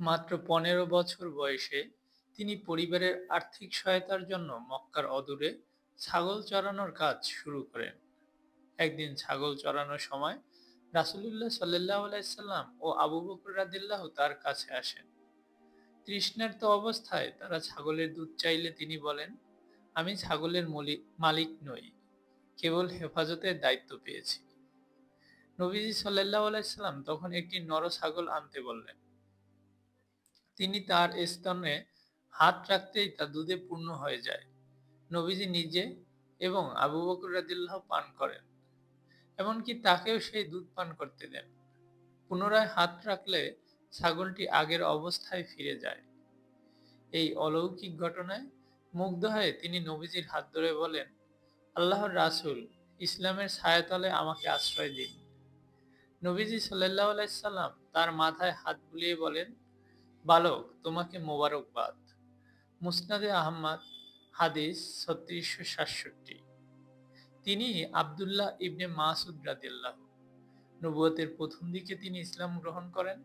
মাত্র পনেরো বছর বয়সে তিনি পরিবারের আর্থিক সহায়তার জন্য মক্কার অদূরে ছাগল চরানোর কাজ শুরু করেন। একদিন ছাগল চরানোর সময় রাসুলুল্লাহ সাল্লাহ আলাইসাল্লাম ও আবু বকর রাদিল্লাহ তার কাছে আসেন। তৃষ্ণার্ত অবস্থায় তারা ছাগলের দুধ চাইলে তিনি বলেন, আমি ছাগলের মলি- মালিক নই, কেবল হেফাজতের দায়িত্ব পেয়েছি। নবীজি সাল্লাহ আলাইসাল্লাম তখন একটি নর ছাগল আনতে বললেন তিনি তার স্তনে হাত রাখতেই তা দুধে পূর্ণ হয়ে যায়। নবীজি নিজে এবং আবু বকর রাদিল্লাহ পান করেন। এমনকি তাকেও সেই দুধ পান করতে দেন। পুনরায় হাত রাখলে ছাগলটি আগের অবস্থায় ফিরে যায়। এই অলৌকিক ঘটনায় মুগ্ধ হয়ে তিনি নবীজির হাত ধরে বলেন, আল্লাহর রাসূল, ইসলামের ছায়াতলে আমাকে আশ্রয় দিন। নবীজি সাল্লাহ আলাইসাল্লাম তার মাথায় হাত বুলিয়ে বলেন বালক, তোমাকে মোবারকবাদ। মুসনাদে আহমদ, হাদিস ছত্রিশশো সাতষট্টি। তিনি আবদুল্লাহ ইবনে মাসুদ রাদিল্লাহ নবুয়তের প্রথম দিকে তিনি ইসলাম গ্রহণ করেন।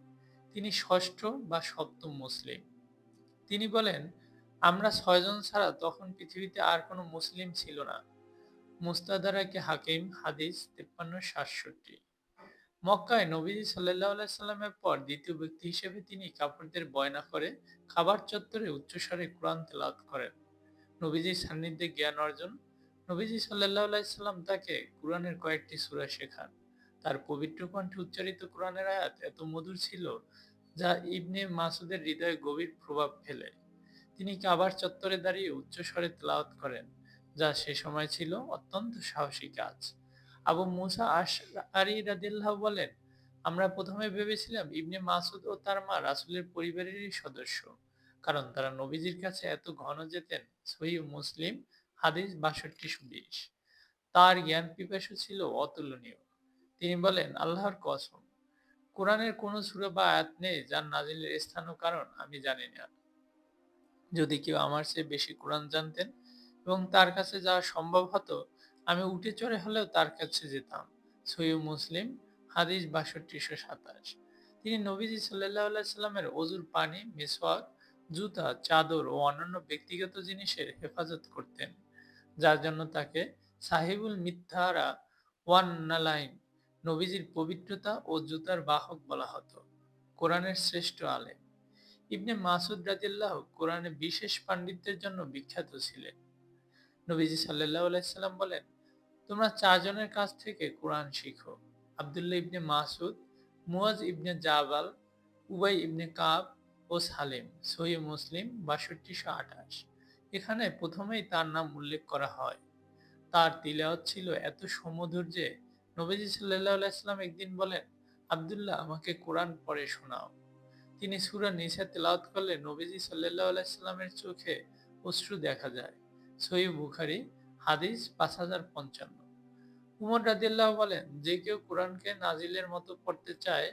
তিনি ষষ্ঠ বা সপ্তম মুসলিম। তিনি বলেন, আমরা ছয়জন ছাড়া তখন পৃথিবীতে আর কোনো মুসলিম ছিল না। মুস্তাদারাকে হাকিম, হাদিস তেপ্পান্ন সাতষট্টি। মক্কায় নবীজি সাল্লাহ সাল্লামের পর দ্বিতীয় ব্যক্তি হিসেবে তিনি কাপড়দের বয়না করে খাবার চত্বরে উচ্চস্বরে কোরআন তেলাওয়াত করেন। নবীজির সান্নিধ্যে জ্ঞান অর্জন। নবীজি সাল্লাহ সাল্লাম তাকে কোরআনের কয়েকটি সূরা শেখান। তার পবিত্র কণ্ঠে উচ্চারিত কোরআনের আয়াত এত মধুর ছিল যা ইবনে মাসুদের হৃদয়ে গভীর প্রভাব ফেলে। তিনি কাবার চত্বরে দাঁড়িয়ে উচ্চস্বরে তেলাওয়াত করেন, যা সে সময় ছিল অত্যন্ত সাহসী কাজ। আবু মুসা আশআরি রাদিয়াল্লাহ বলেন, আমরা প্রথমে ভেবেছিলাম ইবনে মাসুদ ও তার মা রাসূলের পরিবারেরই সদস্য, কারণ তারা নবীজির কাছে এত ঘন যেতেন। সহি মুসলিম, হাদিস বাষট্টি বিশ তার জ্ঞান পিপাসু ছিল অতুলনীয়। তিনি বলেন, আল্লাহর কসম, কোরআনের কোনো সূরা বা আয়াত নেই যার নাজিলের স্থান ও কারণ আমি জানি না। যদি কেউ আমার চেয়ে বেশি কোরআন জানতেন এবং তার কাছে যাওয়া সম্ভব হতো আমি উঠে চড়ে হলেও তার কাছে যেতাম। সৈয়দ মুসলিম, হাদিস বাষট্টিশো সাতাশ। তিনি নবীজি সাল্লাহ সাল্লামের অজুর পানি, মিসওয়াক, জুতা, চাদর ও অন্যান্য ব্যক্তিগত জিনিসের হেফাজত করতেন, যার জন্য তাকে সাহিবুল মিথ্যারা ওয়ান নালাইন নবীজির পবিত্রতা ও জুতার বাহক বলা হতো। কোরআনের শ্রেষ্ঠ আলেম। ইবনে মাসুদ রাদিল্লাহ কোরআনে বিশেষ পাণ্ডিত্যের জন্য বিখ্যাত ছিলেন। নবীজি সাল্লাহ আলাইসাল্লাম বলেন তোমরা চারজনের কাছ থেকে কোরআন শিখো। আবদুল্লাহ ইবনে মাসুদ মুয়াজ ইবনে জাবাল, উবাই ইবনে কাব ও সালেম। সহি মুসলিম বাষট্টিশো আঠাশ। এখানে প্রথমেই তার নাম উল্লেখ করা হয়। তার তিলাওয়াত ছিল এত সমধুর যে নবীজি সাল্লাহ আলাইসাল্লাম একদিন বলেন, আবদুল্লাহ, আমাকে কোরআন পড়ে শোনাও। তিনি সুরা নিশা তেলাওয়াত করলে নবীজি সাল্লাহ আলাইসাল্লামের চোখে অশ্রু দেখা যায়। সহি বুখারি হাদিস পাঁচ হাজার পঞ্চান্ন। উমর রাদিল্লাহ বলেন, যে কেউ কোরআনকে নাজিলের মতো পড়তে চায়,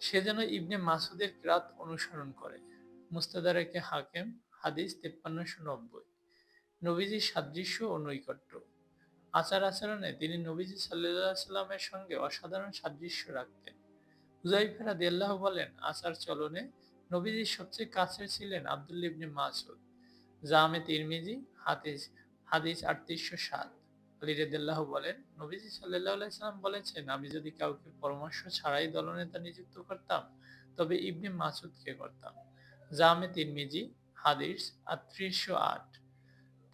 সে যেন ইবনে মাসুদের ক্রাত অনুসরণ করে। মুস্তাদারাকে হাকেম, হাদিস তেপ্পান্নশো নব্বই। নবীজির সাদৃশ্য ও নৈকট্য। আচার আচরণে তিনি নবীজি সাল্লাহ সাল্লামের সঙ্গে অসাধারণ সাদৃশ্য রাখতেন। হুজাইফেরা দেল্লাহ বলেন, আচার চলনে নবীজির সবচেয়ে কাছে ছিলেন আবদুল্লা ইবনে মাসুদ, জামে তিরমিজি, হাদিস হাদিস আটত্রিশশো সাত। আলী রেদুল্লাহ বলেন, নবীজি সাল্লাহ সাল্লাম বলেছেন, আমি যদি কাউকে পরামর্শ ছাড়াই দলনেতা নিযুক্ত করতাম, তবে ইবনে মাসুদকে করতাম। জামে তিরমিজি, হাদিস আটত্রিশশো আট।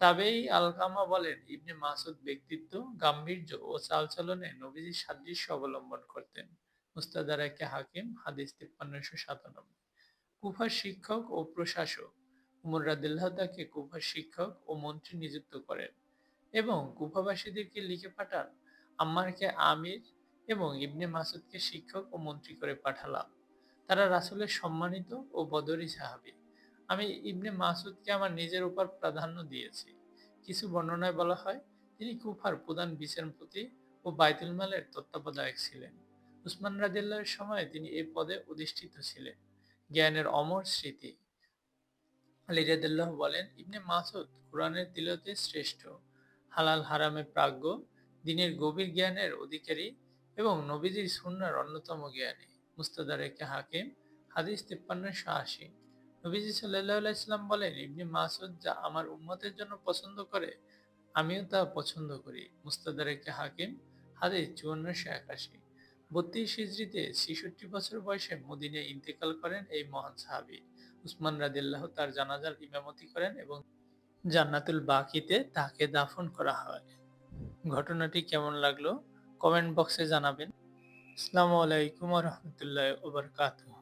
তবেই আলকামা বলেন, ইবনে মাসুদ ব্যক্তিত্ব, গাম্ভীর্য ও চালচলনে নবীজির সাদৃশ্য অবলম্বন করতেন। মুস্তাদারাকে হাকিম, হাদিস তিপ্পান্নশো সাতানব্বই। কুফার শিক্ষক ও প্রশাসক উমর রাদিল্লাহ তাকে কুফার শিক্ষক ও মন্ত্রী নিযুক্ত করেন এবং কুফাবাসীদেরকে লিখে পাঠান, আম্মারকে আমির এবং ইবনে মাসুদকে শিক্ষক ও মন্ত্রী করে পাঠালাম। তারা রাসুলের সম্মানিত ও বদরি সাহাবি। আমি ইবনে মাসুদকে আমার নিজের উপর প্রাধান্য দিয়েছি। কিছু বর্ণনায় বলা হয়, তিনি কুফার প্রধান বিচারপতি ও বাইতুল মালের তত্ত্বাবধায়ক ছিলেন। উসমান রাজিল্লার সময় তিনি এই পদে অধিষ্ঠিত ছিলেন। জ্ঞানের অমর স্মৃতি। আলী রাদিল্লাহ বলেন, ইবনে মাসুদ কোরআনের তিলতে শ্রেষ্ঠ, হালাল হারামে প্রাজ্ঞ, দিনের গভীর জ্ঞানের অধিকারী এবং নবীজির সুন্নার অন্যতম জ্ঞানী। মুস্তাদারেকে হাকিম, হাদিস তিপ্পান্নশো আশি। নবীজি সাল্লাহ ইসলাম বলেন, ইবনি মাসুদ যা আমার উম্মতের জন্য পছন্দ করে, আমিও তা পছন্দ করি। মুস্তাদারেকে হাকিম, হাদিস চুয়ান্নশো একাশি। বত্রিশ হিজড়িতে ছেষট্টি বছর বয়সে মদিনে ইন্তেকাল করেন এই মহান সাহাবী। উসমান রাজিল্লাহ তার জানাজার ইমামতি করেন এবং জান্নাতুল বাকিতে তাকে দাফন করা হয়। ঘটনাটি কেমন লাগল? কমেন্ট বক্সে জানাবেন। আসসালামু আলাইকুম রহমতুল্লাহ ওবরকাতুহ